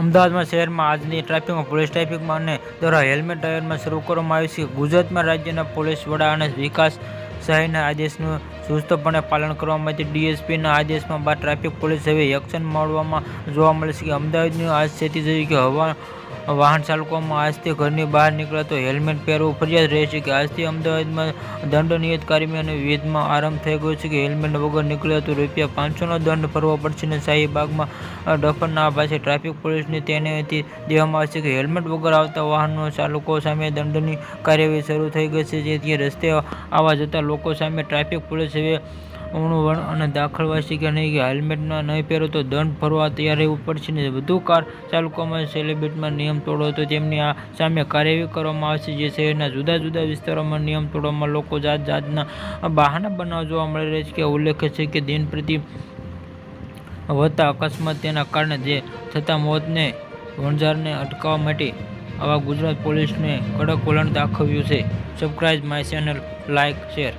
અમદાવાદમાં શહેરમાં આજની ટ્રાફિકમાં પોલીસ ટ્રાફિકમાં અને દ્વારા હેલ્મેટ ડ્રાઈવરમાં શરૂ કરવામાં આવી છે. ગુજરાતમાં રાજ્યના પોલીસ વડા અને વિકાસ સહાયના આદેશનું ચુસ્તપણે પાલન કરવામાં આવ્યું ડીએસપીના આદેશમાં બાદ ટ્રાફિક પોલીસ હવે એક્શન મળવામાં જોવા મળે છે કે અમદાવાદની આજ સ્થિતિ જેવી કે હવા વાહન ચાલકોમાં આજથી ઘરની બહાર નીકળે તો હેલ્મેટ પહેરવું ફરજિયાત રહેશે કે આજથી અમદાવાદમાં દંડનિયત કાર્યમી અને વિધમાં આરંભ થઈ ગયો છે કે હેલ્મેટ વગર નીકળે તો રૂપિયા પાંચસોનો દંડ ભરવો પડશે અને શાહીબાગમાં ડફરના પાસે ટ્રાફિક પોલીસની તેનેથી દેવામાં આવશે કે હેલ્મેટ વગર આવતા વાહનો ચાલકો સામે દંડની કાર્યવાહી શરૂ થઈ ગઈ છે જેથી રસ્તે આવવા જતા લોકો સામે ટ્રાફિક પોલીસ હવે ઊણું વણ અને દાખલવાસી કે નહીં કે હેલ્મેટના નહીં પહેરો તો દંડ ભરવા તૈયાર રહેવું પડશે ને વધુ કાર ચાલકોમાં સેલિબ્રેટમાં નિયમ તોડો તો તેમની આ સામે કાર્યવાહી કરવામાં આવશે. જે શહેરના જુદા જુદા વિસ્તારોમાં નિયમ તોડવામાં લોકો જાત જાતના બહાના બનાવ જોવા મળી રહ્યા છે કે ઉલ્લેખ છે કે દિન પ્રતિ વધતા અકસ્માત તેના કારણે જે થતા મોતને વણઝારને અટકાવવા માટે આવા ગુજરાત પોલીસને કડક વલણ દાખવ્યું છે. Subscribe my channel, like, share.